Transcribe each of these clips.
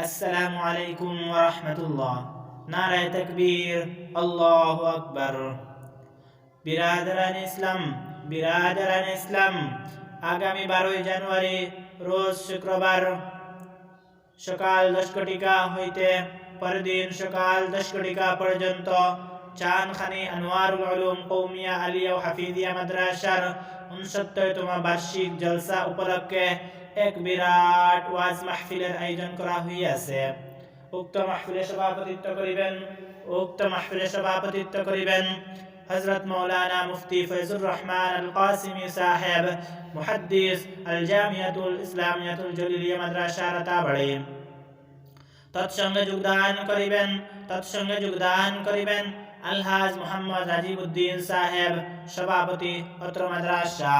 আসসালামু আলাইকুম রাহমাতুল্লাহ। নারায়ে তাকবীর, আল্লাহু আকবার। ইসলাম, বিরাদরান ইসলাম। আগামী বারোই জানুয়ারি, রোজ শুক্রবার সকাল দশ ঘটিকা হইতে পরদিন সকাল দশ ঘটিকা পর্যন্ত চানখানি আনোয়ারুল উলুম কৌমিয়া আলিয়া ও হাফিজিয়া মাদ্রাসার উনসত্তরতম বার্ষিক জলসা উপলক্ষে এক বিরাট ওয়াজ মাহফিলের আয়োজন করা হইয়াছে। উক্ত মাহফিলে সভাপতিত্ব করিবেন, উক্ত মাহফিলে সভাপতিত্ব করিবেন হজরত মৌলানা মুফতি ফৈজুর রহমান আল কাসিমি সাহেব, মুহাদ্দিস আল জামিয়াতুল ইসলামিয়াতুল জলিলিয়া মাদ্রাসা রাতাবাড়ি। তৎসঙ্গে যোগদান করিবেন, তৎসঙ্গে যোগদান করিবেন আলহাজ মোহাম্মদ রাজিবউদ্দিন সাহেব, সভাপতি অত্র মাদ্রাসা।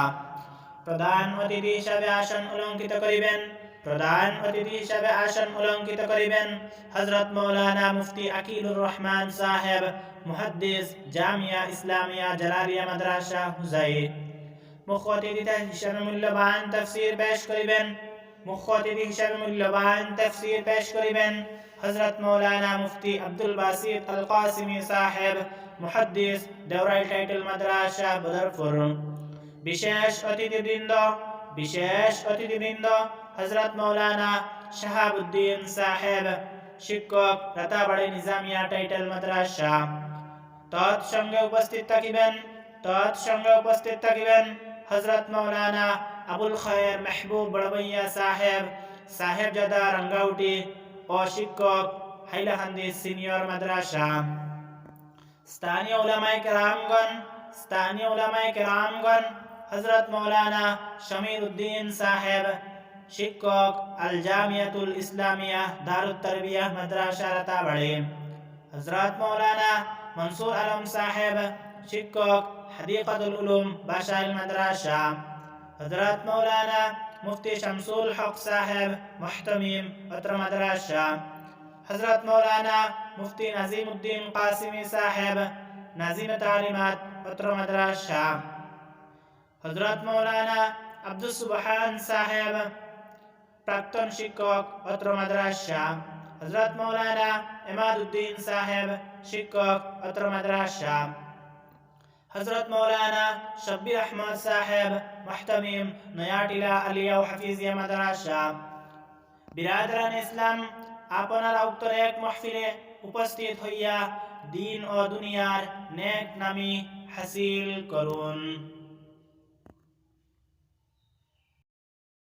প্রধান অতিথি হিসাবে আসন অলঙ্কিত করিবেন প্রধান অতিথি হিসাবে আসন অলঙ্কিত করিবেন হজরত মৌলানা মুফতি আকিলুর রহমান সাহেব মুহাদ্দিস জামিয়া ইসলামিয়া জালালিয়া মাদ্রাসা হুজাই মুখ্য অতিথি হিসাবে মূল্যবান তফসির পেশ করিবেন মুখ্য অতিথি হিসাবে মূল্যবান তফসির পেশ করিবেন হজরত মৌলানা মুফতি আব্দুল বাসিত আল কাসিমি সাহেব মুহাদ্দিস দেওরাই টাইটেল মাদ্রাসা বদরপুর বিশেষ অতিথিবৃন্দ বিশেষ অতিথিবৃন্দ হজরত মৌলানা শাহাবুদ্দিন সাহেব শিক্ষক রাতাবাড়ি নিজামিয়া টাইটেল মাদ্রাসা তৎসঙ্গে উপস্থিত থাকিবেন তৎসঙ্গে উপস্থিত থাকিবেন হজরত মৌলানা আবুল খয়ের মেহবুব বড়বইয়া সাহেব সাহেবজাদা রঙ্গাউটি ও শিক্ষক হাইলাকান্দি সিনিয়র মাদ্রাসা স্থানীয় উলামায়ে কেরামগণ স্থানীয় উলামায়ে কেরামগণ حضرت مولانا شمیر الدین صاحب شکوک الجامیت الاسلامیہ دار التربیہ مدرسہ رتا بڑے حضرت مولانا منصور علم صاحب شکوک حدیقت العلوم باشا المدرسہ حضرت مولانا مفتی شمس الحق صاحب محتمیم وطر مدرسہ۔ حضرت مولانا مفتی نظیم الدین قاسمی صاحب نظیم تعلیمات وطر مدرسہ۔ হজরত মৌলানা আব্দুল সুবহান সাহেব, প্রাক্তন শিক্ষক অত্র মাদ্রাসা হজরত মৌলানা এমাদুদ্দিন সাহেব, শিক্ষক অত্র মাদ্রাসা হজরত মৌলানা শব্বির আহমদ সাহেব, মুহতমিম নয়াটিলা আলিয়া ও হাফিজিয়া মাদ্রাসা। বিরাদরান ইসলাম, আপনারা উক্ত এক মহফিলে উপস্থিত হইয়া দিন ও দুনিয়ার নেক নামি হাসিল করুন।